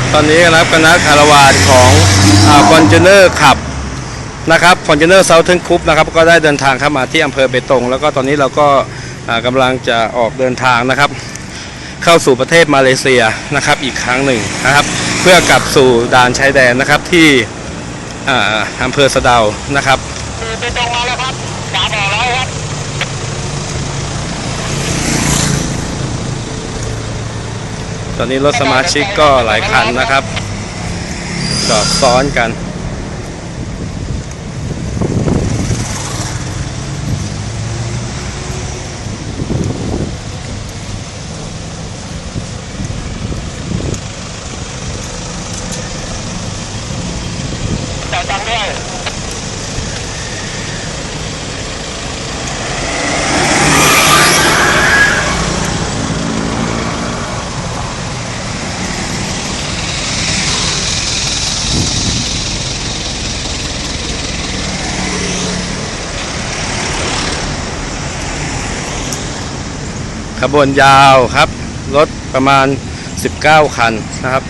ครับตอนนี้นะครับคณะคาราวานของฟอนเจเนอร์ขับนะครับฟอนเจเนอร์เซาเทิร์นคุปนะครับก็ได้เดินทางเข้ามาที่อำเภอเบตง แล้วก็ตอนนี้เราก็อ่ากำลังจะออกเดินทางนะครับ เข้าสู่ประเทศมาเลเซียนะครับอีกครั้งหนึ่งนะครับ เพื่อกลับสู่ด่านชายแดนนะครับที่อ่าอำเภอสะเดานะครับ ไปตรงมาแล้วครับสามออกแล้วครับ ตอนนี้รถสมาชิกก็หลายคันนะครับ จอดซ้อนกัน ขบวนยาวครับ รถประมาณ 19 คันนะครับ